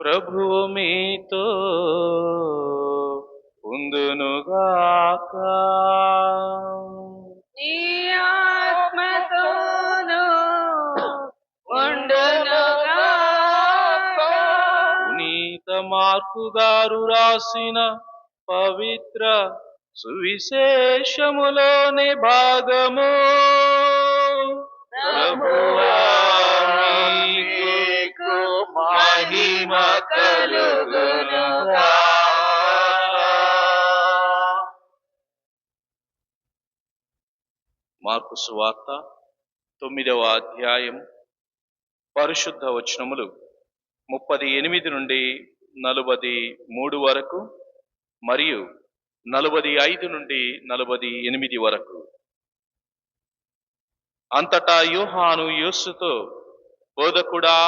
ప్రభువు మీతో ఉందునుగాక. పునీత మార్కు గారు రాసిన పవిత్ర సువిశేషములోని భాగము. ప్రభువా మహిమ సువార్త తొమ్మిదవ అధ్యాయం పరిశుద్ధ వచనములు ముప్పది ఎనిమిది నుండి నలుబది మూడు వరకు మరియు నలుబది ఐదు నుండి నలుబది ఎనిమిది వరకు. అంతటా యూహాను యేసుతో బోధకుడా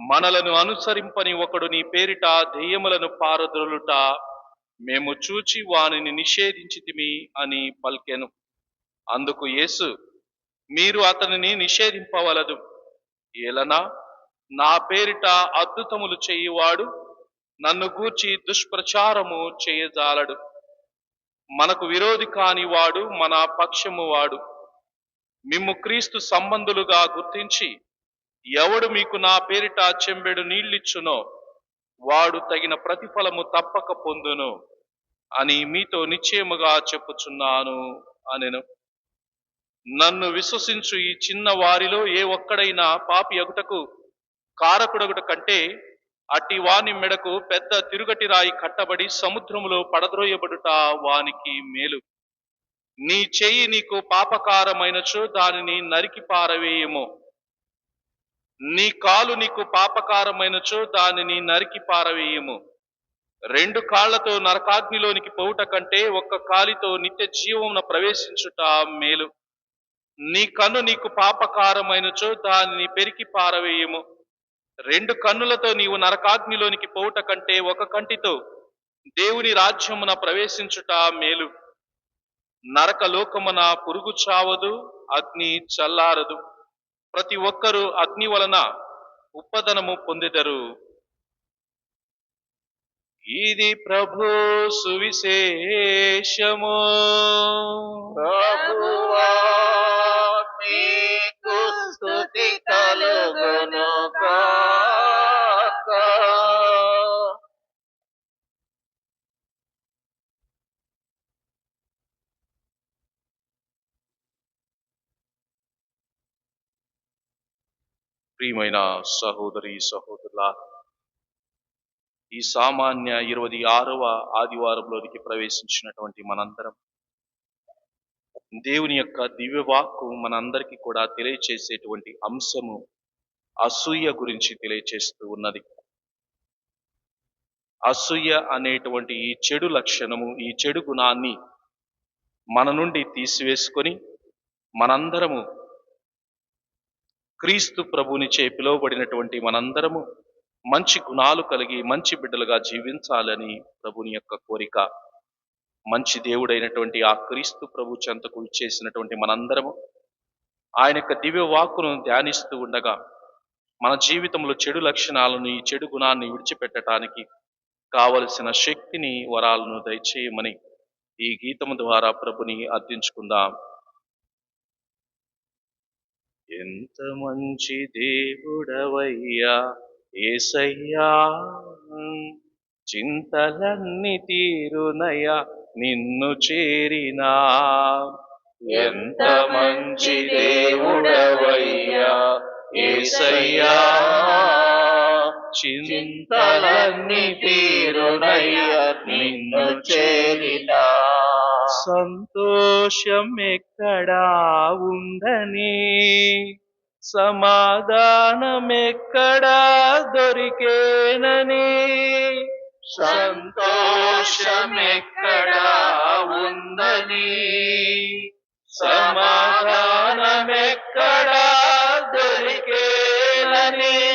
మనలను అనుసరింపని ఒకడు నీ పేరిట దెయ్యములను పారద్రులుట మేము చూచి వానిని నిషేధించితిమి అని పలికెను. అందుకు యేసు మీరు అతనిని నిషేధింపవలదు. ఏలనా నా పేరిట అద్భుతములు చేయువాడు నన్ను గూర్చి దుష్ప్రచారము చేయజాలడు. మనకు విరోధి కాని వాడు మన పక్షము వాడు మిమ్ము క్రీస్తు సంబంధులుగా గుర్తించి ఎవడు మీకు నా పేరిట చెంబెడు నీళ్ళిచ్చునో వాడు తగిన ప్రతిఫలము తప్పక పొందును అని మీతో నిశ్చయముగా చెప్పుచున్నాను అనెను. నన్ను విశ్వసించు ఈ చిన్న వారిలో ఏ ఒక్కడైనా పాపి అగుటకు కారకుడగుట కంటే అట్టి వాని మెడకు పెద్ద తిరుగటి రాయి కట్టబడి సముద్రములో పడద్రోయబడుట వానికి మేలు. నీ చెయ్యి నీకు పాపకారమైనచో దానిని నరికి పారవేయమో. నీ కాలు నీకు పాపకారమైనచో దానిని నరికి పారవేయము. రెండు కాళ్ళతో నరకాగ్నిలోనికి పోవుట కంటే ఒక్క కాలితో నిత్య జీవమున ప్రవేశించుట మేలు. నీ కన్ను నీకు పాపకారమైనచో దానిని పెరికి పారవేయము. రెండు కన్నులతో నీవు నరకాగ్నిలోనికి పోవుట కంటే ఒక కంటితో దేవుని రాజ్యమున ప్రవేశించుట మేలు. నరక లోకమున పురుగు చావదు అగ్ని చల్లారదు. ప్రతి ఒక్కరూ అగ్ని వలన ఉపదనము పొందిదరు. ఇది ప్రభు సువిశేషము. ప్రభువా మీకు స్తుతి కలుగును ప్రియమైన సహోదరి సహోదరుల ఈ సామాన్య ఇరవై ఆరవ ఆదివారంలోనికి ప్రవేశించినటువంటి మనందరం దేవుని యొక్క దివ్యవాక్కు మనందరికీ కూడా తెలియచేసేటువంటి అంశము అసూయ గురించి తెలియచేస్తూ ఉన్నది. అసూయ అనేటువంటి ఈ చెడు లక్షణము ఈ చెడు గుణాన్ని మన నుండి తీసివేసుకొని మనందరము క్రీస్తు ప్రభునిచే పిలువబడినటువంటి మనందరము మంచి గుణాలు కలిగి మంచి బిడ్డలుగా జీవించాలని ప్రభుని యొక్క కోరిక. మంచి దేవుడైనటువంటి ఆ క్రీస్తు ప్రభు చెంతకు ఇచ్చేసినటువంటి మనందరము ఆయన యొక్క దివ్య వాక్కును ధ్యానిస్తూ ఉండగా మన జీవితంలో చెడు లక్షణాలను ఈ చెడు గుణాన్ని విడిచిపెట్టడానికి కావలసిన శక్తిని వరాలను దయచేయమని ఈ గీతము ద్వారా ప్రభుని అర్థించుకుందాం. ఎంత మంచి దేవుడవయ్యా ఏసయ్యా. చింతలన్నీ తీరునయ్యా నిన్ను చేరినా. ఎంత మంచి దేవుడవయ్యా ఏసయ్యా. చింతలన్నీ తీరునయ్యా నిన్ను చేరినా. సంతోషం ఎక్కడా ఉందని సమాధానం ఎక్కడా దొరికేనని. సంతోషం ఎక్కడా ఉందని సమాధానం ఎక్కడా దొరికేనని.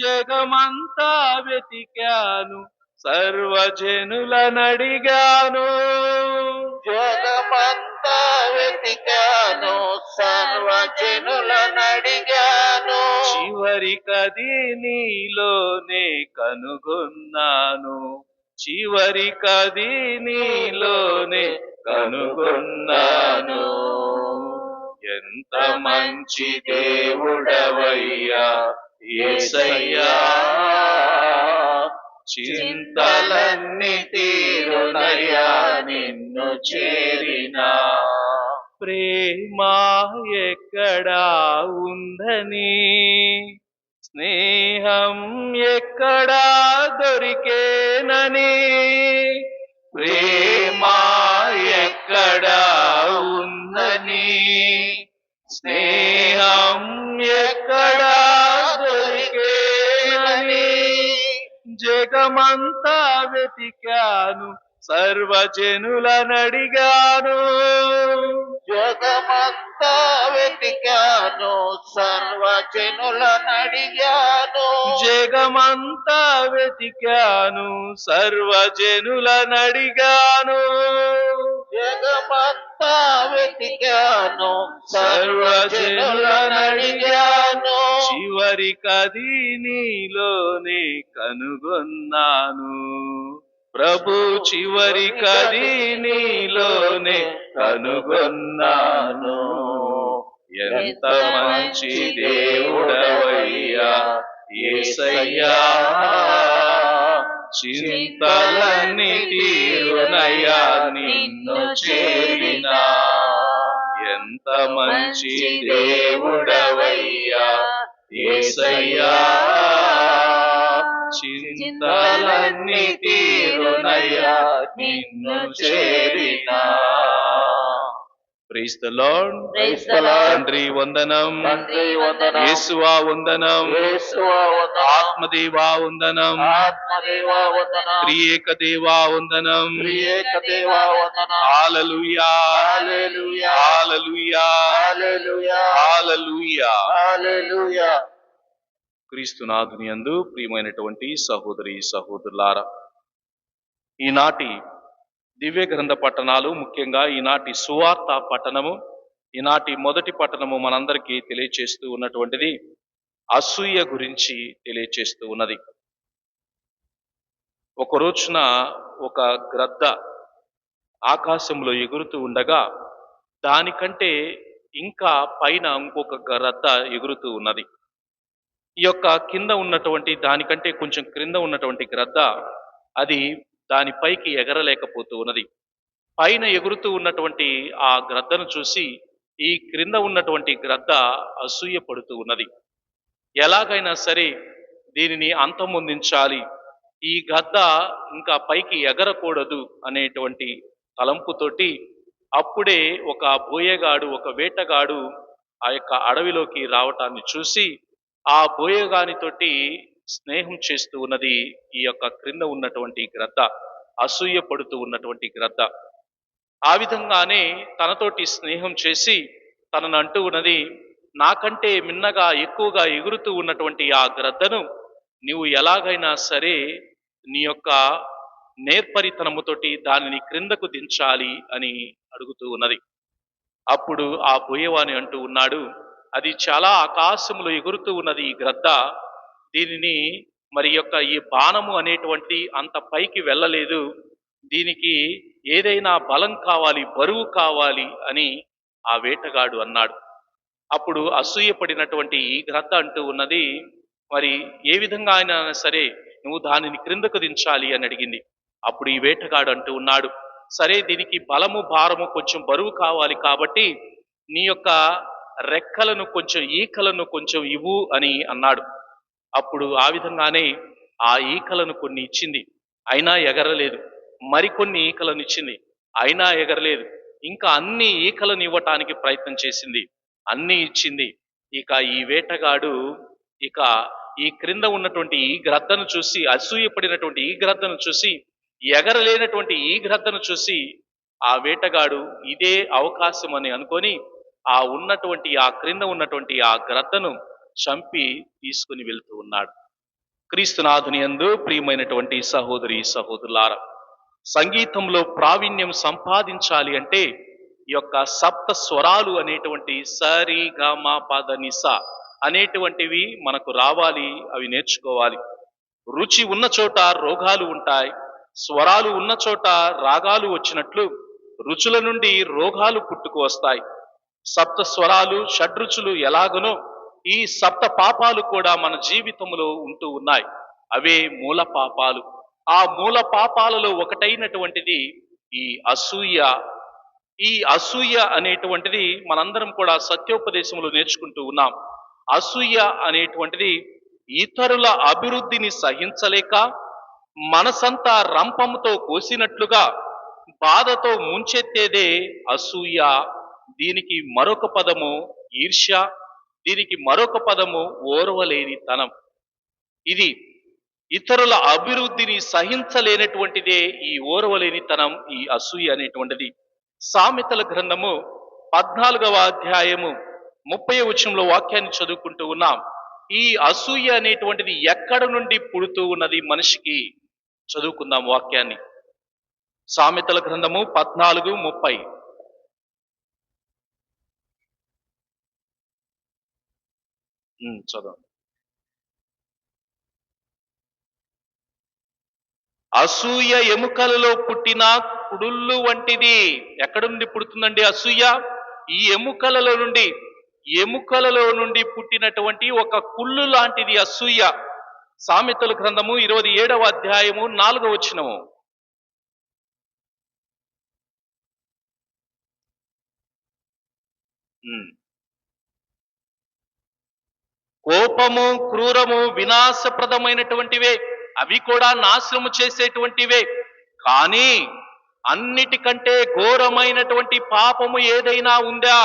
జగమంతా వెతికాను సర్వజనులనడిగాను. అడిగాను చివరి చివరికది నీలోనే కనుగొన్నాను. చివరికది నీలోనే కనుగొన్నాను. ఎంత మంచి దేవుడవయ్యా ఏసయ్యా. చింతలన్నీ తీరునయ్యా నిన్ను చేరినా. ప్రేమ ఎక్కడా ఉందని. స్నేహం ఎక్కడా దొరికేనని. ప్రేమ ఎక్కడా ఉందని. స్నేహం ఎక్కడా దొరికేనని. జగమంతా వెతికాను సర్వజనులనడిగాను. జగమంతా వెతికాను సర్వజనులనడిగాను. జగమంతా వెతికాను సర్వజనులనడిగాను. జగమంతా వెతికాను సర్వజనులనడిగాను. చివరికది నీలోనే కనుగొన్నాను. ప్రభు చివరికది నీలోనే కనుగొన్నాను. ఎంత మంచి దేవుడవయ్యా ఏసయ్యా. చింతలన్నీ తీరునయ్యా నిన్ను చేరినా. ఎంత మంచి దేవుడవయ్యా. ఏసయ్యా. చింతలన్నీ తీరునయ్యా నిన్ను చేరినా ద లార్డ్. తండ్రి వందనం తండ్రి వందనం. యేసువా వందనం యేసువా వందనం. ఆత్మదేవా వందనం ఆత్మదేవా వందనం. త్రియేక దేవా వందనం త్రియేక దేవా వందనం. Hallelujah hallelujah. Hallelujah hallelujah. Hallelujah hallelujah. క్రీస్తునాథుని యందు ప్రియమైనటువంటి సహోదరి సహోదరులారా ఈనాటి దివ్య గ్రంథ పట్టణాలు ముఖ్యంగా ఈనాటి సువార్త పట్టణము ఈనాటి మొదటి పట్టణము మనందరికీ తెలియచేస్తూ ఉన్నటువంటిది అసూయ గురించి తెలియచేస్తూ ఉన్నది. ఒక రోజున ఒక గ్రద్ద ఆకాశంలో ఎగురుతూ ఉండగా దానికంటే ఇంకా పైన ఇంకొక గ్రద్ద ఎగురుతూ ఉన్నది. ఈ యొక్క కింద ఉన్నటువంటి దానికంటే కొంచెం క్రింద ఉన్నటువంటి గ్రద్ద అది దాని పైకి ఎగరలేకపోతూ ఉన్నది. పైన ఎగురుతూ ఉన్నటువంటి ఆ గ్రద్దను చూసి ఈ క్రింద ఉన్నటువంటి గ్రద్ద అసూయ పడుతూ ఉన్నది. ఎలాగైనా సరే దీనిని అంతమొందించాలి. ఈ గద్ద ఇంకా పైకి ఎగరకూడదు అనేటువంటి తలంపుతోటి అప్పుడే ఒక బోయగాడు ఒక వేటగాడు ఆ యొక్క అడవిలోకి రావటాన్ని చూసి ఆ బోయగానితోటి స్నేహం చేస్తూ ఉన్నది ఈ యొక్క క్రింద ఉన్నటువంటి గ్రద్ద అసూయ పడుతూ ఉన్నటువంటి గ్రద్ద. ఆ విధంగానే తనతోటి స్నేహం చేసి తనను అంటూ ఉన్నది నాకంటే మిన్నగా ఎక్కువగా ఎగురుతూ ఉన్నటువంటి ఆ గ్రద్దను నీవు ఎలాగైనా సరే నీ యొక్క నేర్పరితనముతోటి దానిని క్రిందకు దించాలి అని అడుగుతూ ఉన్నది. అప్పుడు ఆ బోయవాణి అంటూ ఉన్నాడు అది చాలా ఆకాశంలో ఎగురుతూ ఉన్నది ఈ గ్రద్ద. దీనిని మరి యొక్క ఈ బాణము అనేటువంటి అంత పైకి వెళ్ళలేదు. దీనికి ఏదైనా బలం కావాలి బరువు కావాలి అని ఆ వేటగాడు అన్నాడు. అప్పుడు అసూయపడినటువంటి ఈ గ్రద్ద అంటూ ఉన్నది మరి ఏ విధంగా అయినా సరే నువ్వు దానిని క్రిందకు దించాలి అని అడిగింది. అప్పుడు ఈ వేటగాడు అంటూ ఉన్నాడు సరే దీనికి బలము భారము కొంచెం బరువు కావాలి కాబట్టి నీ యొక్క రెక్కలను కొంచెం ఈకలను కొంచెం ఇవ్వు అని అన్నాడు. అప్పుడు ఆ విధంగానే ఆ ఈకలను కొన్ని ఇచ్చింది. అయినా ఎగరలేదు. మరికొన్ని ఈకలను ఇచ్చింది. అయినా ఎగరలేదు. ఇంకా అన్ని ఈకలను ఇవ్వటానికి ప్రయత్నం చేసింది. అన్ని ఇచ్చింది. ఇక ఈ వేటగాడు ఇక ఈ క్రింద ఉన్నటువంటి ఈ గ్రద్దను చూసి అసూయపడినటువంటి ఈ గ్రద్దను చూసి ఎగరలేనటువంటి ఈ గ్రద్దను చూసి ఆ వేటగాడు ఇదే అవకాశం అని అనుకొని ఆ ఉన్నటువంటి ఆ క్రింద ఉన్నటువంటి ఆ గ్రద్దను చంపి తీసుకుని వెళ్తూ ఉన్నాడు. క్రీస్తునాథుని యందు ప్రియమైనటువంటి సహోదరి సహోదరులారా సంగీతంలో ప్రావీణ్యం సంపాదించాలి అంటే ఈ యొక్క సప్త స్వరాలు అనేటువంటి సరి గ పద నిస అనేటువంటివి మనకు రావాలి అవి నేర్చుకోవాలి. రుచి ఉన్న చోట రోగాలు ఉంటాయి స్వరాలు ఉన్న చోట రాగాలు వచ్చినట్లు రుచుల నుండి రోగాలు పుట్టుకు వస్తాయి. సప్త స్వరాలు షడ్రుచులు ఎలాగునో ఈ సప్త పాపాలు కూడా మన జీవితంలో ఉంటూ ఉన్నాయి. అవే మూల పాపాలు. ఆ మూల పాపాలలో ఒకటైనటువంటిది ఈ అసూయ. ఈ అసూయ అనేటువంటిది మనందరం కూడా సత్యోపదేశంలో నేర్చుకుంటూ ఉన్నాం. అసూయ అనేటువంటిది ఇతరుల అభివృద్ధిని సహించలేక మనసంతా రంపముతో కోసినట్లుగా బాధతో ముంచెత్తేదే అసూయ. దీనికి మరొక పదము ఈర్ష్య దీనికి మరొక పదము ఓర్వలేని తనం. ఇది ఇతరుల అభివృద్ధిని సహించలేనటువంటిదే ఈ ఓర్వలేనితనం ఈ అసూయ అనేటువంటిది. సామెతల గ్రంథము పద్నాలుగవ అధ్యాయము ముప్పై వచనంలో వాక్యాన్ని చదువుకుంటూ ఉన్నాం. ఈ అసూయ అనేటువంటిది ఎక్కడ నుండి పుడుతూ ఉన్నది మనిషికి? చదువుకుందాం వాక్యాన్ని. సామెతల గ్రంథము పద్నాలుగు ముప్పై. చదవండి అసూయ ఎముకలలో పుట్టిన కుడుళ్ళు వంటిది ఎక్కడ నుండి పుడుతుందండి అసూయ? ఈ ఎముకలలో నుండి ఎముకలలో నుండి పుట్టినటువంటి ఒక కుళ్ళు లాంటిది అసూయ. సామెతల గ్రంథము ఇరవై ఏడవ అధ్యాయము నాలుగవ వచ్చినము కోపము క్రూరము వినాశప్రదమైనటువంటివే. అవి కూడా నాశనము చేసేటువంటివే. కానీ అన్నిటికంటే ఘోరమైనటువంటి పాపము ఏదైనా ఉందా?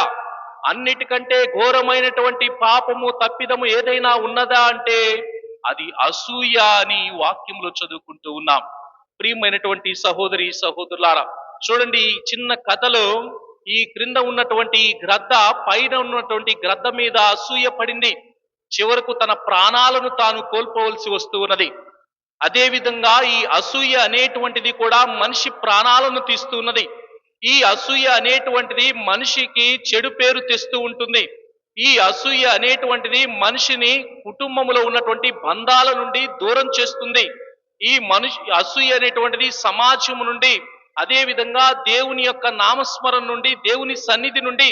అన్నిటికంటే ఘోరమైనటువంటి పాపము తప్పిదము ఏదైనా ఉన్నదా అంటే అది అసూయ అని వాక్యంలో చదువుకుంటూ ఉన్నాం. ప్రియమైనటువంటి సహోదరి సహోదరులారా చూడండి ఈ చిన్న కథలో ఈ క్రింద ఉన్నటువంటి గ్రద్ద పైన ఉన్నటువంటి గ్రద్ద మీద అసూయ పడింది. చివరకు తన ప్రాణాలను తాను కోల్పోవలసి వస్తూ ఉన్నది అదేవిధంగా ఈ అసూయ అనేటువంటిది కూడా మనిషి ప్రాణాలను తీస్తూ ఉన్నది ఈ అసూయ అనేటువంటిది మనిషికి చెడు పేరు తెస్తూ ఉంటుంది. ఈ అసూయ అనేటువంటిది మనిషిని కుటుంబంలో ఉన్నటువంటి బంధాల నుండి దూరం చేస్తుంది. ఈ మనిషి అసూయ అనేటువంటిది సమాజం నుండి అదేవిధంగా దేవుని యొక్క నామస్మరణ నుండి దేవుని సన్నిధి నుండి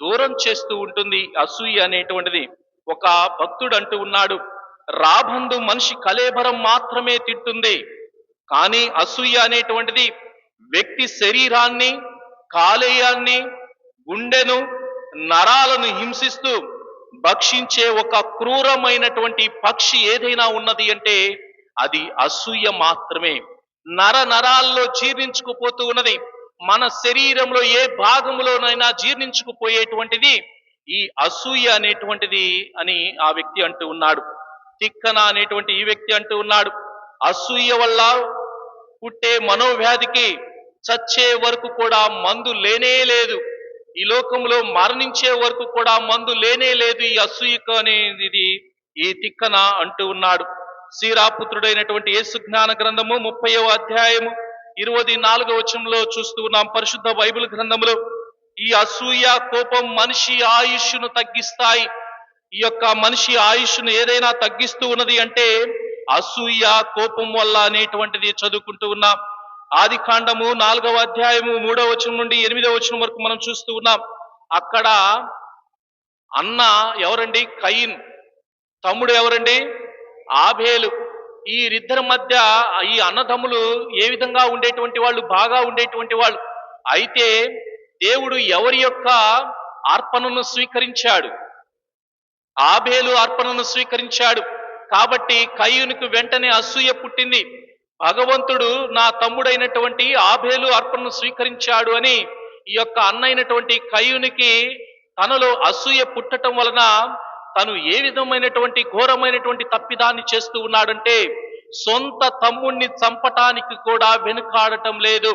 దూరం చేస్తూ ఉంటుంది అసూయ అనేటువంటిది. ఒక భక్తుడు అంటూ ఉన్నాడు రాబందు మనిషి కలేబరం మాత్రమే తింటుంది. కానీ అసూయ అనేటువంటిది వ్యక్తి శరీరాన్ని కాలేయాన్ని గుండెను నరాలను హింసిస్తూ భక్షించే ఒక క్రూరమైనటువంటి పక్షి ఏదైనా ఉన్నది అంటే అది అసూయ మాత్రమే. నర నరాల్లో జీర్ణించుకుపోతూ ఉన్నది. మన శరీరంలో ఏ భాగంలోనైనా జీర్ణించుకుపోయేటువంటిది ఈ అసూయ అనేటువంటిది అని ఆ వ్యక్తి అంటూ ఉన్నాడు. తిక్కన అనేటువంటి ఈ వ్యక్తి అంటూ ఉన్నాడు. అసూయ వల్ల పుట్టే మనోవ్యాధికి చచ్చే వరకు కూడా మందు లేనే లేదు. ఈ లోకంలో మరణించే వరకు కూడా మందు లేనే లేదు ఈ అసూయక అనేది ఈ తిక్కన అంటూ ఉన్నాడు. శ్రీరాపుత్రుడైనటువంటి యేసు జ్ఞాన గ్రంథము ముప్పైవ అధ్యాయము ఇరవై నాలుగో వచనంలో చూస్తూ ఉన్నాం పరిశుద్ధ బైబిల్ గ్రంథములో. ఈ అసూయ కోపం మనిషి ఆయుష్ను తగ్గిస్తాయి. ఈ యొక్క మనిషి ఆయుష్ను ఏదైనా తగ్గిస్తూ ఉన్నది అంటే అసూయ కోపం వల్ల అనేటువంటిది చదువుకుంటూ ఉన్నాం. ఆది కాండము నాలుగవ అధ్యాయము మూడవ వచనం నుండి ఎనిమిదవ వచనం వరకు మనం చూస్తూ ఉన్నాం. అక్కడ అన్న ఎవరండి? కయిన్. తమ్ముడు ఎవరండి? ఆభేలు ఈ ఇద్దరి మధ్య ఈ అన్నదమ్ములు ఏ విధంగా ఉండేటువంటి వాళ్ళు? బాగా ఉండేటువంటి వాళ్ళు. అయితే దేవుడు ఎవరి యొక్క అర్పణను స్వీకరించాడు? ఆబేలు అర్పణను స్వీకరించాడు. కాబట్టి కయ్యూనికి వెంటనే అసూయ పుట్టింది. భగవంతుడు నా తమ్ముడైనటువంటి ఆబేలు అర్పణను స్వీకరించాడు అని ఈ యొక్క అన్నైనటువంటి కయ్యూనికి తనలో అసూయ పుట్టటం వలన తను ఏ విధమైనటువంటి ఘోరమైనటువంటి తప్పిదాన్ని చేస్తూ ఉన్నాడంటే సొంత తమ్ముణ్ణి చంపటానికి కూడా వెనుకాడటం లేదు.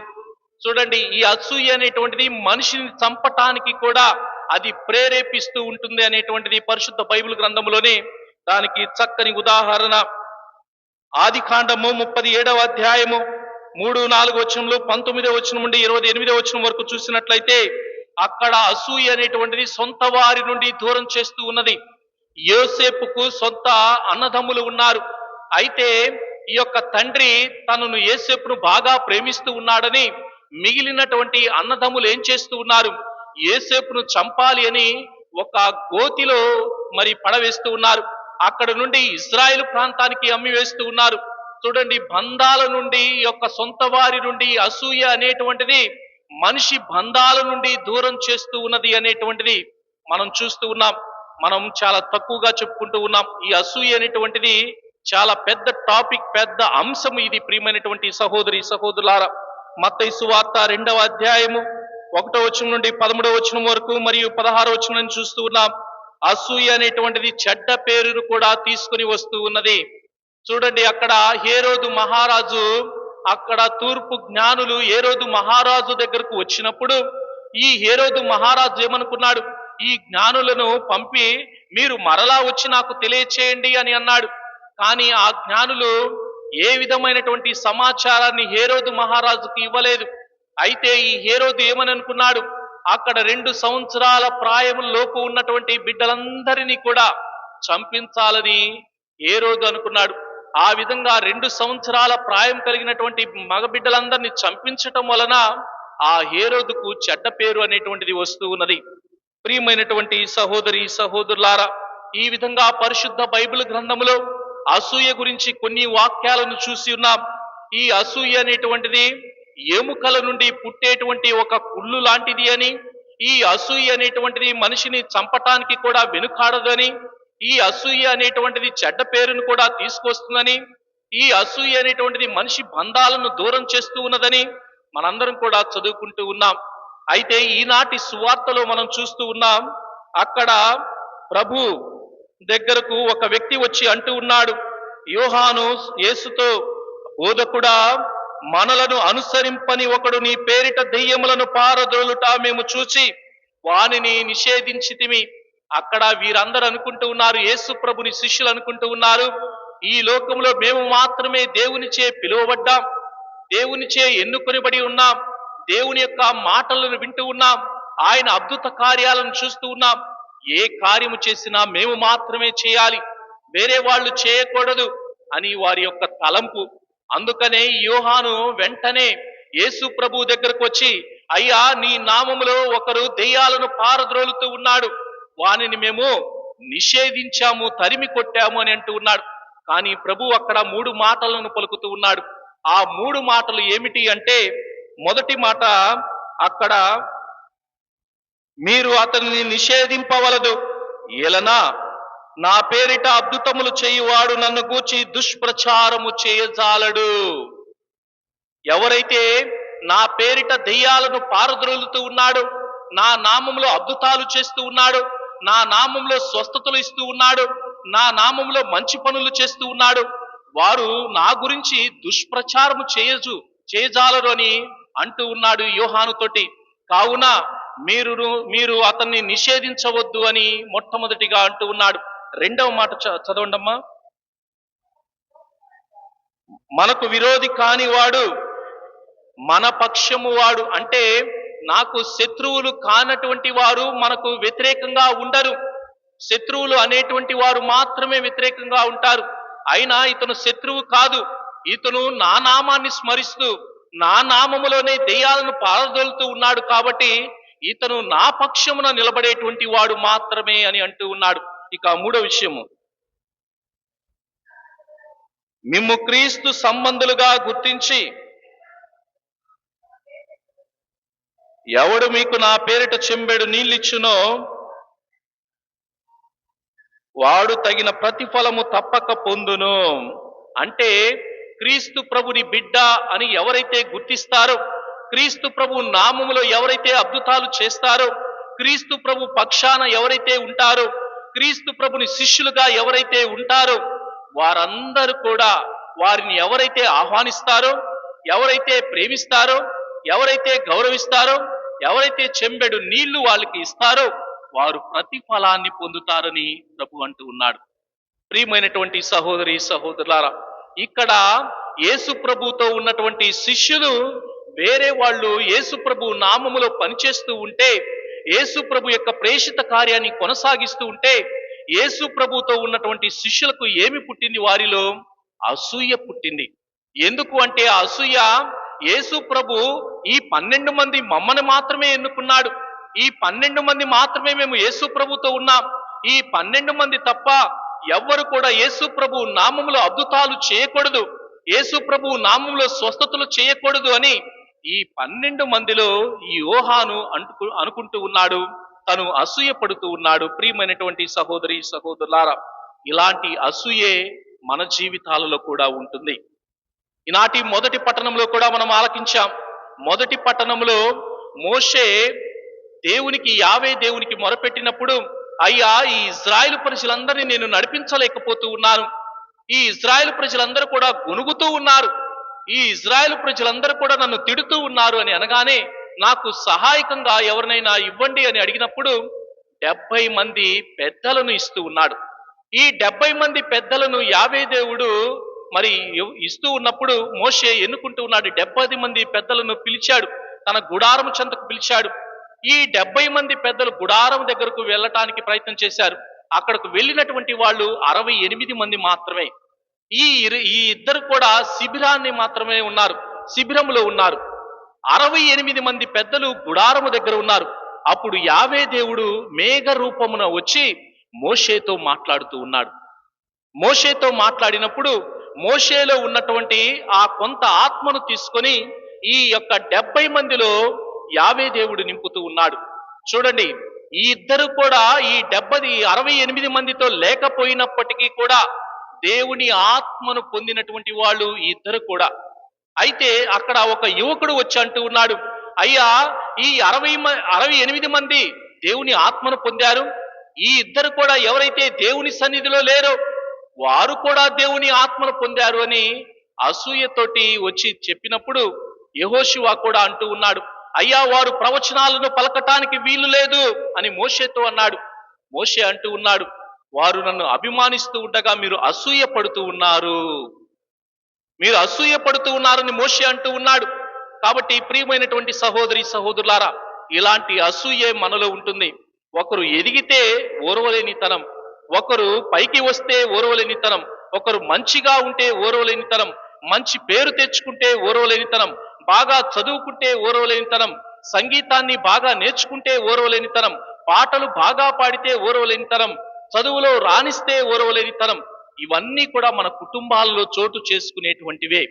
చూడండి ఈ అసూయ అనేటువంటిది మనిషిని చంపటానికి కూడా అది ప్రేరేపిస్తూ ఉంటుంది అనేటువంటిది పరిశుద్ధ బైబిల్ గ్రంథంలోనే దానికి చక్కని ఉదాహరణ. ఆది కాండము ముప్పది ఏడవ అధ్యాయము మూడు నాలుగు వచనంలో పంతొమ్మిదో వచనం నుండి ఇరవై ఎనిమిదో వచనం వరకు చూసినట్లయితే అక్కడ అసూయ అనేటువంటిది సొంత వారి నుండి దూరం చేస్తూ ఉన్నది. యోసేపుకు సొంత అన్నదమ్ములు ఉన్నారు. అయితే ఈ యొక్క తండ్రి తనను యోసేపును బాగా ప్రేమిస్తూ ఉన్నాడని మిగిలినటువంటి అన్నదమ్ములు ఏం చేస్తూ ఉన్నారు? ఏసేపును చంపాలి అని ఒక గోతిలో మరి పడవేస్తూ ఉన్నారు. అక్కడ నుండి ఇజ్రాయెల్ ప్రాంతానికి అమ్మి వేస్తూ ఉన్నారు. చూడండి బంధాల నుండి యొక్క సొంత వారి నుండి అసూయ అనేటువంటిది మనిషి బంధాల నుండి దూరం చేస్తూ ఉన్నది అనేటువంటిది మనం చూస్తూ ఉన్నాం. మనం చాలా తక్కువగా చెప్పుకుంటూ ఉన్నాం. ఈ అసూయ అనేటువంటిది చాలా పెద్ద టాపిక్ పెద్ద అంశం ఇది ప్రియమైనటువంటి సహోదరి సహోదరులారా. మత్తైసు సువార్త రెండవ అధ్యాయము ఒకటో వచనం నుండి పదమూడవ వచనం వరకు మరియు పదహారో వచనం చూస్తూ ఉన్నాం. అసూయ అనేటువంటిది చెడ్డ పేరును కూడా తీసుకుని వస్తూ ఉన్నది. చూడండి అక్కడ హేరోదు మహారాజు అక్కడ తూర్పు జ్ఞానులు హేరోదు మహారాజు దగ్గరకు వచ్చినప్పుడు ఈ హేరోదు మహారాజు ఏమనుకున్నాడు? ఈ జ్ఞానులను పంపి మీరు మరలా వచ్చి నాకు తెలియచేయండి అని అన్నాడు. కానీ ఆ జ్ఞానులు ఏ విధమైనటువంటి సమాచారాన్ని హేరోదు మహారాజుకి ఇవ్వలేదు. అయితే ఈ హేరోదు ఏమని అనుకున్నాడు అక్కడ రెండు సంవత్సరాల ప్రాయములోపు ఉన్నటువంటి బిడ్డలందరినీ కూడా చంపించాలని హేరోదు అనుకున్నాడు. ఆ విధంగా రెండు సంవత్సరాల ప్రాయం కలిగినటువంటి మగబిడ్డలందరినీ చంపించటం వలన ఆ హేరోదుకు చెడ్డ పేరు అనేటువంటిది వస్తూ ఉన్నది. ప్రియమైనటువంటి సహోదరి సహోదరులారా ఈ విధంగా పరిశుద్ధ బైబిల్ గ్రంథములో అసూయ గురించి కొన్ని వాక్యాలను చూసి ఉన్నాం. ఈ అసూయ అనేటువంటిది ఎముకల నుండి పుట్టేటువంటి ఒక కుళ్ళు లాంటిది అని ఈ అసూయ అనేటువంటిది మనిషిని చంపటానికి కూడా వెనుకాడదని ఈ అసూయ అనేటువంటిది చెడ్డ పేరును కూడా తీసుకొస్తుందని ఈ అసూయ అనేటువంటిది మనిషి బంధాలను దూరం చేస్తూ ఉన్నదని మనందరం కూడా చదువుకుంటూ ఉన్నాం. అయితే ఈనాటి సువార్తలో మనం చూస్తూ ఉన్నాం అక్కడ ప్రభు దగ్గరకు ఒక వ్యక్తి వచ్చి అంటూ ఉన్నాడు యోహాను యేసుతో బోధకుడా మనలను అనుసరింపని ఒకడు నీ పేరిట దెయ్యములను పారదోలుట మేము చూచి వానిని నిషేధించితిమి. అక్కడ వీరందరూ అనుకుంటూ ఉన్నారు యేసు ప్రభుని శిష్యులు అనుకుంటూ ఉన్నారు ఈ లోకంలో మేము మాత్రమే దేవునిచే పిలువబడ్డాం దేవునిచే ఎన్నుకొనిబడి ఉన్నాం దేవుని యొక్క మాటలను వింటూ ఉన్నాం ఆయన అద్భుత కార్యాలను చూస్తూ ఉన్నాం ఏ కార్యము చేసినా మేము మాత్రమే చేయాలి. వేరే వాళ్ళు చేయకూడదు అని వారి యొక్క తలంపు. అందుకనే యోహాను వెంటనే యేసు ప్రభు దగ్గరకు వచ్చి అయ్యా నీ నామములో ఒకరు దెయ్యాలను పారద్రోలుతూ ఉన్నాడు. వానిని మేము నిషేధించాము తరిమి కొట్టాము అని అంటూ ఉన్నాడు. కానీ ప్రభు అక్కడ మూడు మాటలను పలుకుతూ ఉన్నాడు. ఆ మూడు మాటలు ఏమిటి అంటే మొదటి మాట అక్కడ మీరు అతనిని నిషేధింపవలదు. ఇలనా నా పేరిట అద్భుతములు చేయువాడు నన్ను గూర్చి దుష్ప్రచారము చేయజాలడు. ఎవరైతే నా పేరిట దెయ్యాలను పారద్రోలుతూ ఉన్నాడు నా నామంలో అద్భుతాలు చేస్తూ ఉన్నాడు నా నామంలో స్వస్థతలు ఇస్తూ ఉన్నాడు నా నామంలో మంచి పనులు చేస్తూ ఉన్నాడు వారు నా గురించి దుష్ప్రచారము చేయజు చేయజాలరు అని అంటూ ఉన్నాడు యోహానుతోటి కావున మీరు మీరు అతన్ని నిషేధించవద్దు అని మొట్టమొదటిగా అంటూ ఉన్నాడు. రెండవ మాట చ- చదవండమ్మా. మనకు విరోధి కానివాడు మన పక్షము వాడు అంటే నాకు శత్రువులు కానటువంటి వారు మనకు వ్యతిరేకంగా ఉండరు. శత్రువులు అనేటువంటి వారు మాత్రమే వ్యతిరేకంగా ఉంటారు. అయినా ఇతను శత్రువు కాదు. ఇతను నా నామాన్ని స్మరిస్తూ నా నామములోనే దెయ్యాలను పారదోలుతూ ఉన్నాడు కాబట్టి ఇతను నా పక్షమున నిలబడేటువంటి వాడు మాత్రమే అని అంటూ ఉన్నాడు. ఇక మూడో విషయము. మిమ్ము క్రీస్తు సంబంధులుగా గుర్తించి ఎవడు మీకు నా పేరిట చెంబెడు నీళ్ళిచ్చునో వాడు తగిన ప్రతిఫలము తప్పక పొందును. అంటే క్రీస్తు ప్రభుని బిడ్డ అని ఎవరైతే గుర్తిస్తారో క్రీస్తు ప్రభు నామములో ఎవరైతే అద్భుతాలు చేస్తారో క్రీస్తు ప్రభు పక్షాన ఎవరైతే ఉంటారో క్రీస్తు ప్రభుని శిష్యులుగా ఎవరైతే ఉంటారో వారందరూ కూడా వారిని ఎవరైతే ఆహ్వానిస్తారో ఎవరైతే ప్రేమిస్తారో ఎవరైతే గౌరవిస్తారో ఎవరైతే చెంబెడు నీళ్ళు వాళ్ళకి ఇస్తారో వారు ప్రతిఫలాన్ని పొందుతారని ప్రభు అంటూ ఉన్నాడు. ప్రియమైనటువంటి సహోదరి సహోదరులారా ఇక్కడ యేసు ప్రభుతో ఉన్నటువంటి శిష్యులు వేరే వాళ్ళు యేసుప్రభు నామములో పనిచేస్తూ ఉంటే యేసుప్రభు యొక్క ప్రేషిత కార్యాన్ని కొనసాగిస్తూ ఉంటే యేసు ప్రభుతో ఉన్నటువంటి శిష్యులకు ఏమి పుట్టింది వారిలో? అసూయ పుట్టింది. ఎందుకు అంటే అసూయ? యేసు ప్రభు ఈ పన్నెండు మంది మమ్మని మాత్రమే ఎన్నుకున్నాడు. ఈ పన్నెండు మంది మాత్రమే మేము యేసు ప్రభుతో ఉన్నాం. ఈ పన్నెండు మంది తప్ప ఎవ్వరు కూడా యేసు ప్రభు నామములో అద్భుతాలు చేయకూడదు. యేసు ప్రభు నామంలో స్వస్థతలు చేయకూడదు అని ఈ పన్నెండు మందిలో ఈ యోహాను అంటుకు అనుకుంటూ ఉన్నాడు తను అసూయ పడుతూ ఉన్నాడు. ప్రియమైనటువంటి సహోదరి సహోదరులారా ఇలాంటి అసూయే మన జీవితాలలో కూడా ఉంటుంది. ఈనాటి మొదటి పట్టణంలో కూడా మనం ఆలకించాం. మొదటి పట్టణంలో మోషే దేవునికి యావే దేవునికి మొరపెట్టినప్పుడు అయ్యా ఈ ఇజ్రాయెల్ ప్రజలందరినీ నేను నడిపించలేకపోతూ ఉన్నాను. ఈ ఇజ్రాయెల్ ప్రజలందరూ కూడా గొనుగుతూ ఉన్నారు. ఈ ఇజ్రాయెల్ ప్రజలందరూ కూడా నన్ను తిడుతూ ఉన్నారు అని అనగానే నాకు సహాయకంగా ఎవరినైనా ఇవ్వండి అని అడిగినప్పుడు డెబ్బై మంది పెద్దలను ఇస్తూ ఉన్నాడు. ఈ డెబ్బై మంది పెద్దలను యావే దేవుడు మరి ఇస్తూ ఉన్నప్పుడు మోషే ఎన్నుకుంటూ ఉన్నాడు. డెబ్బై మంది పెద్దలను పిలిచాడు. తన గుడారం చెంతకు పిలిచాడు. ఈ డెబ్బై మంది పెద్దలు గుడారం దగ్గరకు వెళ్ళటానికి ప్రయత్నం చేశారు. అక్కడకు వెళ్ళినటువంటి వాళ్ళు అరవై ఎనిమిది మంది మాత్రమే. ఈ ఈ ఇద్దరు కూడా శిబిరాన్ని మాత్రమే ఉన్నారు. శిబిరంలో ఉన్నారు. అరవై ఎనిమిది మంది పెద్దలు గుడారము దగ్గర ఉన్నారు. అప్పుడు యావే దేవుడు మేఘ రూపమున వచ్చి మోషేతో మాట్లాడుతూ ఉన్నాడు. మోషేతో మాట్లాడినప్పుడు మోషేలో ఉన్నటువంటి ఆ కొంత ఆత్మను తీసుకొని ఈ యొక్క డెబ్బై మందిలో యావే దేవుడు నింపుతూ ఉన్నాడు. చూడండి ఈ ఇద్దరు కూడా ఈ డెబ్బది అరవై ఎనిమిది మందితో లేకపోయినప్పటికీ కూడా దేవుని ఆత్మను పొందినటువంటి వాళ్ళు ఇద్దరు కూడా. అయితే అక్కడ ఒక యువకుడు వచ్చి అంటూ ఉన్నాడు అయ్యా ఈ అరవై మ- అరవై ఎనిమిది మంది దేవుని ఆత్మను పొందారు? ఈ ఇద్దరు కూడా ఎవరైతే దేవుని సన్నిధిలో లేరో వారు కూడా దేవుని ఆత్మను పొందారు అని అసూయతోటి వచ్చి చెప్పినప్పుడు యహోశివా కూడా అంటూ ఉన్నాడు అయ్యా వారు ప్రవచనాలను పలకటానికి వీలు లేదు అని మోషేతో అన్నాడు. మోషే అంటూ ఉన్నాడు వారు నన్ను అభిమానిస్తూ ఉండగా మీరు అసూయ పడుతూ ఉన్నారు. మీరు అసూయ పడుతూ ఉన్నారని మోషే అంటూ ఉన్నాడు. కాబట్టి ప్రియమైనటువంటి సహోదరి సహోదరులారా ఇలాంటి అసూయే మనలో ఉంటుంది. ఒకరు ఎదిగితే ఓర్వలేనితనం ఒకరు పైకి వస్తే ఓర్వలేనితనం ఒకరు మంచిగా ఉంటే ఓర్వలేనితనం మంచి పేరు తెచ్చుకుంటే ఓర్వలేనితనం బాగా చదువుకుంటే ఓర్వలేనితనం సంగీతాన్ని బాగా నేర్చుకుంటే ఓర్వలేనితనం పాటలు బాగా పాడితే ఓర్వలేనితనం చదువులో రాణిస్తే ఓర్వలేనితనం. ఇవన్నీ కూడా మన కుటుంబాలలో చోటు చేసుకునేటువంటివే.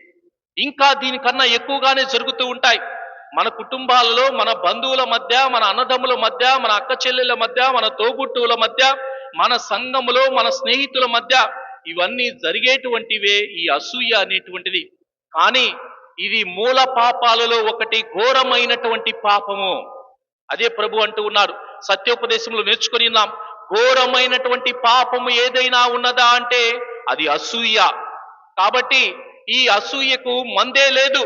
ఇంకా దీనికన్నా ఎక్కువగానే జరుగుతూ ఉంటాయి. మన కుటుంబాలలో మన బంధువుల మధ్య మన అన్నదమ్ముల మధ్య మన అక్క చెల్లెల మధ్య మన తోబుట్టువుల మధ్య మన సంఘములో మన స్నేహితుల మధ్య ఇవన్నీ జరిగేటువంటివే ఈ అసూయ అనేటువంటిది. కానీ ఇది మూల పాపాలలో ఒకటి ఘోరమైనటువంటి పాపము. అదే ప్రభు అంటూ ఉన్నారు సత్యోపదేశంలో నేర్చుకొని ఉన్నాం. ఘోరమైనటువంటి పాపము ఏదైనా ఉన్నదా అంటే అది అసూయ. కాబట్టి ఈ అసూయకు మందే లేదు.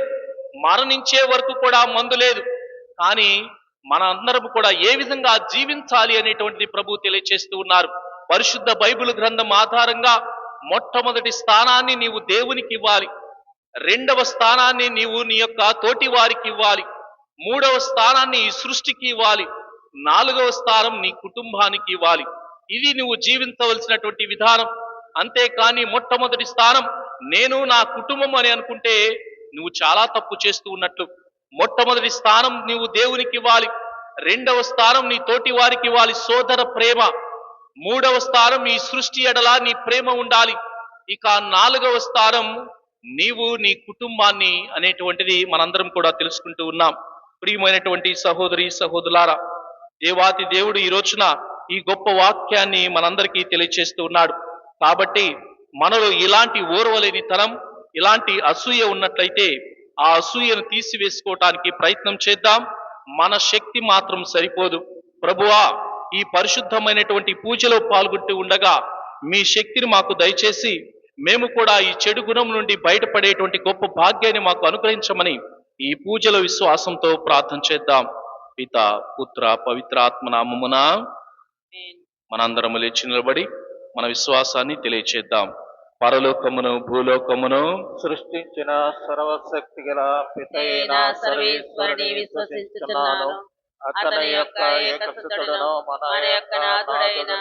మరణించే వరకు కూడా మందు లేదు. కానీ మన అందరం కూడా ఏ విధంగా జీవించాలి అనేటువంటిది ప్రభు తెలియచేస్తూ ఉన్నారు. పరిశుద్ధ బైబిల్ గ్రంథం ఆధారంగా మొట్టమొదటి స్థానాన్ని నీవు దేవునికి ఇవ్వాలి. రెండవ స్థానాన్ని నీవు నీ యొక్క తోటి వారికి ఇవ్వాలి. మూడవ స్థానాన్ని ఈ సృష్టికి ఇవ్వాలి. నాలుగవ స్థానం నీ కుటుంబానికి ఇవ్వాలి. ఇది నువ్వు జీవించవలసినటువంటి విధానం. అంతేకాని మొట్టమొదటి స్థానం నేను నా కుటుంబం అని అనుకుంటే నువ్వు చాలా తప్పు చేస్తూ ఉన్నట్లు. మొట్టమొదటి స్థానం నీవు దేవునికి ఇవ్వాలి. రెండవ స్థానం నీ తోటి వారికి ఇవ్వాలి సోదర ప్రేమ. మూడవ స్థానం నీ సృష్టి ఎడల నీ ప్రేమ ఉండాలి. ఇక నాలుగవ స్థానం నీవు నీ కుటుంబాన్ని అనేటువంటిది మనందరం కూడా తెలుసుకుంటూ ఉన్నాం. ప్రియమైనటువంటి సహోదరి సహోదరులారా దేవాతి దేవుడు ఈ రోజున ఈ గొప్ప వాక్యాన్ని మనందరికీ తెలియచేస్తూ ఉన్నాడు. కాబట్టి మనలో ఇలాంటి ఓర్వలేని తరం ఇలాంటి అసూయ ఉన్నట్లయితే ఆ అసూయను తీసివేసుకోవటానికి ప్రయత్నం చేద్దాం. మన శక్తి మాత్రం సరిపోదు. ప్రభువా ఈ పరిశుద్ధమైనటువంటి పూజలో పాల్గొంటూ ఉండగా మీ శక్తిని మాకు దయచేసి మేము కూడా ఈ చెడు గుణం నుండి బయటపడేటువంటి గొప్ప భాగ్యాన్ని మాకు అనుగ్రహించమని ఈ పూజలో విశ్వాసంతో ప్రార్థన చేద్దాం. పిత పుత్ర పవిత్ర ఆత్మ నామమున మనందరము లేచి నిలబడి మన విశ్వాసాన్ని తెలియచేద్దాం. పరలోకమును భూలోకమును సృష్టించిన సర్వశక్తి గల పితైన సర్వేశ్వరుని అతని యొక్క ఏకసుతుడును మన యొక్క నాథుడైన